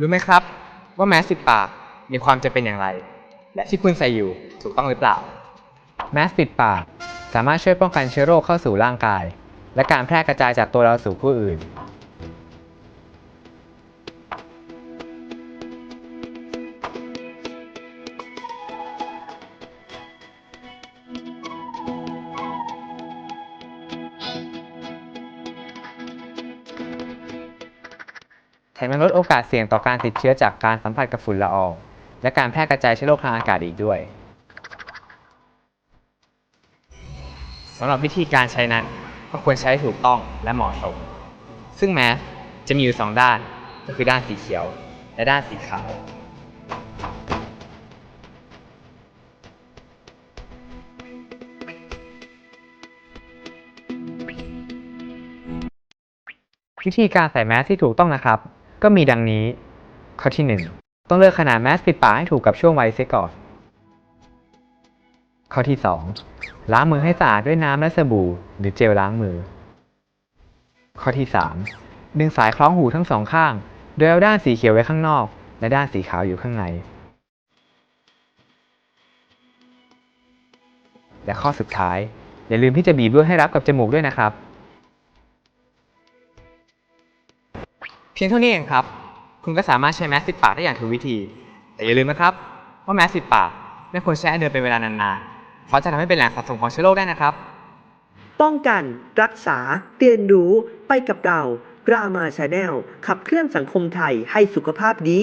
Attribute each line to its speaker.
Speaker 1: รู้ไหมครับ ว่าแมสปิดปากมีความจะเป็นอย่างไร และที่คุณใส่อยู่ถูกต้องหรือเปล่า แมสปิดปาก สามารถช่วยป้องกันเชื้อโรคเข้าสู่ร่างกาย และการแพร่กระจายจากตัวเราสู่ผู้อื่น ถมยังลดโอกาสเสี่ยงต่อการติดเชื้อจากการสัมผัสกับฝุ่นละออง และการแพร่กระจายเชื้อโรคทางอากาศอีกด้วยสำหรับวิธีการใช้นั้น ก็ควรใช้ให้ถูกต้องและเหมาะสม ซึ่งแมสจะมีอยู่สองด้าน ก็คือด้านสีเขียว และด้านสีขาว วิธีการใส่แมสที่ถูกต้องนะครับ ก็มีดังนี้ ข้อที่ 1 ต้องเลือกขนาดแมสปิดปากให้ถูกกับช่วงวัยเสียก่อนข้อที่ 2 ล้างมือให้สะอาดด้วยน้ำและสบู่ หรือเจลล้างมือ ข้อที่ 3 ดึงสายคล้องหูทั้งสองข้าง โดยเอาด้านสีเขียวไว้ข้างนอก และด้านสีขาวอยู่ข้างใน และข้อสุดท้าย อย่าลืมที่จะบีบลวดให้รับกับจมูกด้วยนะครับ พียงเท่านี้เองครับ คุณก็สามารถใช้แมสปิดปากได้อย่างถูกวิธี แต่อย่าลืมนะครับ ว่าแมสปิดปากไม่ควรใช้เดินเป็นเวลานานๆ เพราะจะทำให้เป็นแหล่งสะสมของเชื้อโรคได้นะครับ
Speaker 2: ป้องกัน รักษา เรียนรู้ไปกับเรารามาชาแนลขับเคลื่อนสังคมไทยให้สุขภาพดี